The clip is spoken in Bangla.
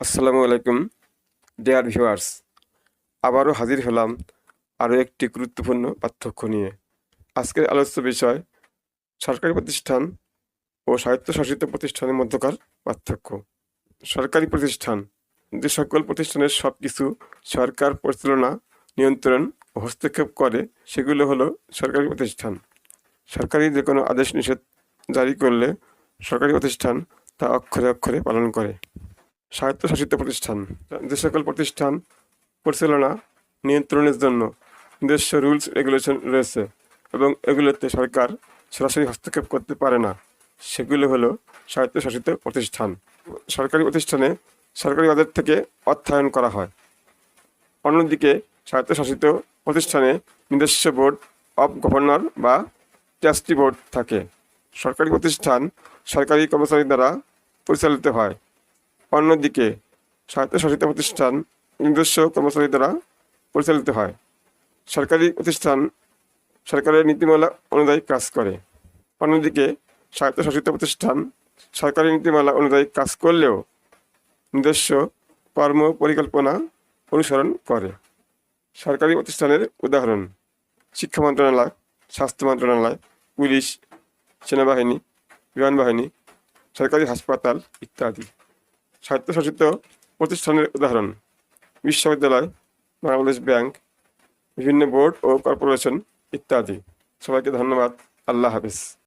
আসসালামু আলাইকুম ডেয়ার ভিউয়ার্স আবারও হাজির হলাম আরও একটি গুরুত্বপূর্ণ পার্থক্য নিয়ে। আজকের আলোচ্য বিষয়, সরকারি প্রতিষ্ঠান ও স্বায়ত্তশাসিত প্রতিষ্ঠানের মধ্যকার পার্থক্য। সরকারি প্রতিষ্ঠান, যে সকল প্রতিষ্ঠানের সব কিছু সরকার পরিচালনা, নিয়ন্ত্রণ ও হস্তক্ষেপ করে, সেগুলো হলো সরকারি প্রতিষ্ঠান। সরকারি যে কোনো আদেশ নিষেধ জারি করলে সরকারি প্রতিষ্ঠান তা অক্ষরে অক্ষরে পালন করে। স্বায়ত্তশাসিত প্রতিষ্ঠান। যে সকল প্রতিষ্ঠান পরিচালনা নিয়ন্ত্রণের জন্য নিজস্ব রুলস, রেগুলেশন রয়েছে এবং এগুলোতে সরকার সরাসরি হস্তক্ষেপ করতে পারে না। সেগুলো হলো স্বায়ত্তশাসিত প্রতিষ্ঠান। সরকারি প্রতিষ্ঠানে সরকারি বাজেট থেকে অর্থায়ন করা হয়। অন্যদিকে স্বায়ত্তশাসিত প্রতিষ্ঠানে নিজস্ব বোর্ড অফ গভর্নর বা ট্রাস্টি বোর্ড থাকে। সরকারি প্রতিষ্ঠান সরকারি কর্মচারী দ্বারা পরিচালিত হয়। অন্যদিকে স্বায়ত্তশাসিত প্রতিষ্ঠান নিজস্ব কর্মচারী দ্বারা পরিচালিত হয়। সরকারি প্রতিষ্ঠান সরকারের নীতিমালা অনুযায়ী কাজ করে। অন্যদিকে স্বায়ত্তশাসিত প্রতিষ্ঠান সরকারি নীতিমালা অনুযায়ী কাজ করলেও নিজস্ব কর্ম পরিকল্পনা অনুসরণ করে। সরকারি প্রতিষ্ঠানের উদাহরণ, শিক্ষা মন্ত্রণালয়, স্বাস্থ্য মন্ত্রণালয়, পুলিশ, সেনাবাহিনী বিমান বাহিনী সরকারি হাসপাতাল ইত্যাদি। স্বায়ত্তশাসিত প্রতিষ্ঠানের উদাহরণ। বিশ্ববিদ্যালয়, বাংলাদেশ ব্যাংক, বিভিন্ন বোর্ড ও কর্পোরেশন ইত্যাদি। সবাইকে ধন্যবাদ। আল্লাহ হাফিজ।